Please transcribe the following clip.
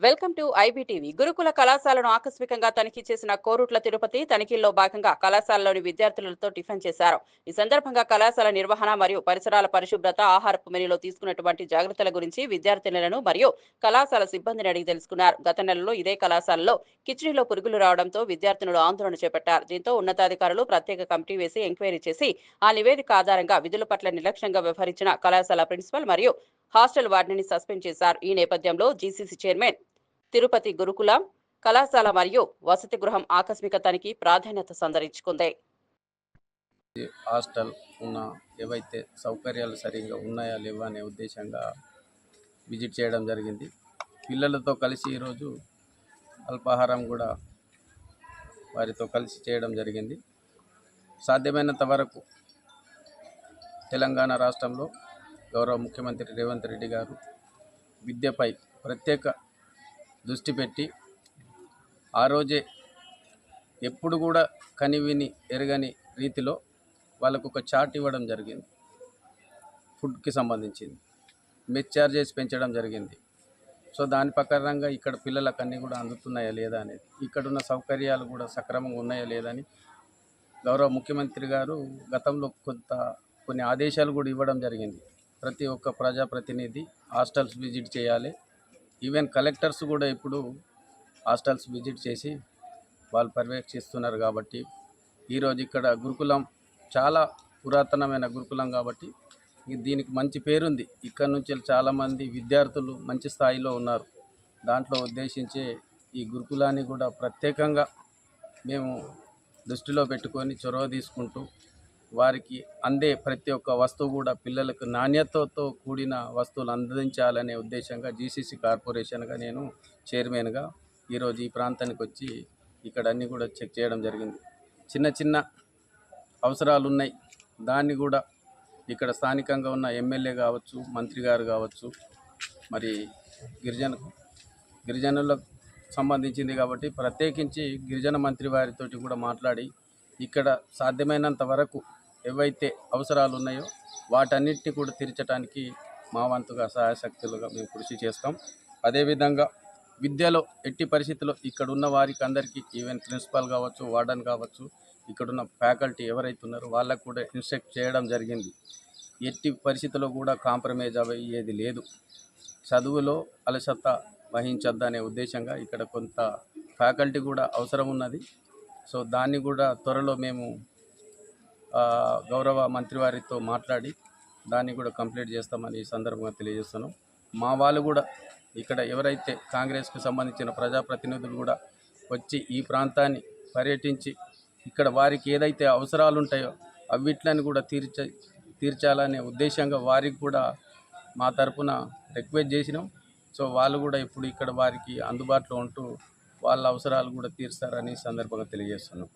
Welcome to IBTV. గురుకుల కళాశాలను ఆకస్మికంగా తనిఖీ చేసిన కోరుట్ల తిరుపతి తనిఖీల్లో భాగంగా కళాశాలలోని విద్యార్థులతో టిఫిన్ చేశారు. ఈ సందర్భంగా కళాశాల నిర్వహణ మరియు పరిసరాల పరిశుభ్రత ఆహారపు మెనూలో తీసుకున్నటువంటి జాగ్రత్తల గురించి విద్యార్థినులను మరియు కళాశాల సిబ్బందిని అడిగి తెలుసుకున్నారు. గత నెలలో ఇదే కళాశాలలో కిచెన్లో పురుగులు రావడంతో విద్యార్థినులు ఆందోళన చేపట్టారు. దీంతో ఉన్నతాధికారులు ప్రత్యేక కమిటీ వేసి ఎంక్వైరీ చేసి ఆ నివేదిక ఆధారంగా విధుల పట్ల నిర్లక్ష్యంగా వ్యవహరించిన కళాశాల ప్రిన్సిపల్ మరియు హాస్టల్ వార్డుని సస్పెండ్ చేశారు. ఈ నేపథ్యంలో జీసీసీ చైర్మన్ తిరుపతి గురుకులం కళాశాల మరియు వసతి గృహం ఆకస్మిక తనిఖీ ప్రాధాన్యత సంతరించుకుంది. హాస్టల్ ఉన్న ఏవైతే సౌకర్యాలు సరిగ్గా ఉన్నాయా లేవా అనే ఉద్దేశంగా విజిట్ చేయడం జరిగింది. పిల్లలతో కలిసి ఈరోజు అల్పాహారం కూడా వారితో కలిసి చేయడం జరిగింది. సాధ్యమైనంత వరకు తెలంగాణ రాష్ట్రంలో గౌరవ ముఖ్యమంత్రి రేవంత్ రెడ్డి గారు విద్యపై ప్రత్యేక దృష్టి పెట్టి ఆ రోజే ఎప్పుడు కూడా కనివిని ఎరగని రీతిలో వాళ్ళకు ఒక చార్ట్ ఇవ్వడం జరిగింది. ఫుడ్కి సంబంధించింది. మెస్ చార్జెస్ పెంచడం జరిగింది. సో దాని ప్రకారంగా ఇక్కడ పిల్లలకు అన్నీ కూడా అందుతున్నాయా లేదా అనేది ఇక్కడున్న సౌకర్యాలు కూడా సక్రమంగా ఉన్నాయా లేదా అని గౌరవ ముఖ్యమంత్రి గారు గతంలో కొంత కొన్ని ఆదేశాలు కూడా ఇవ్వడం జరిగింది. ప్రతి ఒక్క ప్రజాప్రతినిధి హాస్టల్స్ విజిట్ చేయాలి ఈవెన్ కలెక్టర్స్ కూడా ఇప్పుడు హాస్టల్స్ విజిట్ చేసి వాళ్ళు పర్యవేక్షిస్తున్నారు కాబట్టి ఈరోజు ఇక్కడ గురుకులం చాలా పురాతనమైన గురుకులం కాబట్టి దీనికి మంచి పేరుంది. ఇక్కడ నుంచి చాలామంది విద్యార్థులు మంచి స్థాయిలో ఉన్నారు. దాంట్లో ఉద్దేశించే ఈ గురుకులాన్ని కూడా ప్రత్యేకంగా మేము దృష్టిలో పెట్టుకొని చొరవ తీసుకుంటూ వారికి అందే ప్రతి ఒక్క వస్తువు కూడా పిల్లలకు నాణ్యతతో కూడిన వస్తువులు అందించాలనే ఉద్దేశంగా జీసీసీ కార్పొరేషన్గా నేను చైర్మన్గా ఈరోజు ఈ ప్రాంతానికి వచ్చి ఇక్కడ అన్నీ కూడా చెక్ చేయడం జరిగింది. చిన్న చిన్న అవసరాలు ఉన్నాయి దాన్ని కూడా ఇక్కడ స్థానికంగా ఉన్న ఎమ్మెల్యే కావచ్చు మంత్రి గారు కావచ్చు మరి గిరిజన గిరిజనులకు సంబంధించింది కాబట్టి ప్రత్యేకించి గిరిజన మంత్రి వారితోటి కూడా మాట్లాడి ఇక్కడ సాధ్యమైనంత వరకు ఏవైతే అవసరాలు ఉన్నాయో వాటన్నిటిని కూడా తీర్చడానికి మా వంతుగా సహాయశక్తులుగా మేము కృషి చేస్తాం. అదేవిధంగా విద్యలో ఎట్టి పరిస్థితుల్లో ఇక్కడ ఉన్న వారికి అందరికీ ఈవెన్ ప్రిన్సిపాల్ కావచ్చు వార్డన్ కావచ్చు ఇక్కడున్న ఫ్యాకల్టీ ఎవరైతే ఉన్నారో వాళ్ళకు కూడా ఇన్స్ట్రక్ట్ చేయడం జరిగింది. ఎట్టి పరిస్థితుల్లో కూడా కాంప్రమైజ్ అయ్యేది లేదు. చదువులో అలసత వహించద్దు అనే ఉద్దేశంగా ఇక్కడ కొంత ఫ్యాకల్టీ కూడా అవసరం ఉన్నది. సో దాన్ని కూడా త్వరలో మేము గౌరవ మంత్రి వారితో మాట్లాడి దాన్ని కూడా కంప్లీట్ చేస్తామని ఈ సందర్భంగా తెలియజేస్తున్నాం. మా వాళ్ళు కూడా ఇక్కడ ఎవరైతే కాంగ్రెస్కు సంబంధించిన ప్రజాప్రతినిధులు కూడా వచ్చి ఈ ప్రాంతాన్ని పర్యటించి ఇక్కడ వారికి ఏదైతే అవసరాలు ఉంటాయో అవిట్లని కూడా తీర్చ తీర్చాలనే ఉద్దేశంగా వారికి కూడా మా తరపున రిక్వెస్ట్ చేసినాం. సో వాళ్ళు కూడా ఇప్పుడు ఇక్కడ వారికి అందుబాటులో ఉంటూ వాళ్ళ అవసరాలు కూడా తీరుస్తారని సందర్భంగా తెలియజేస్తున్నాం.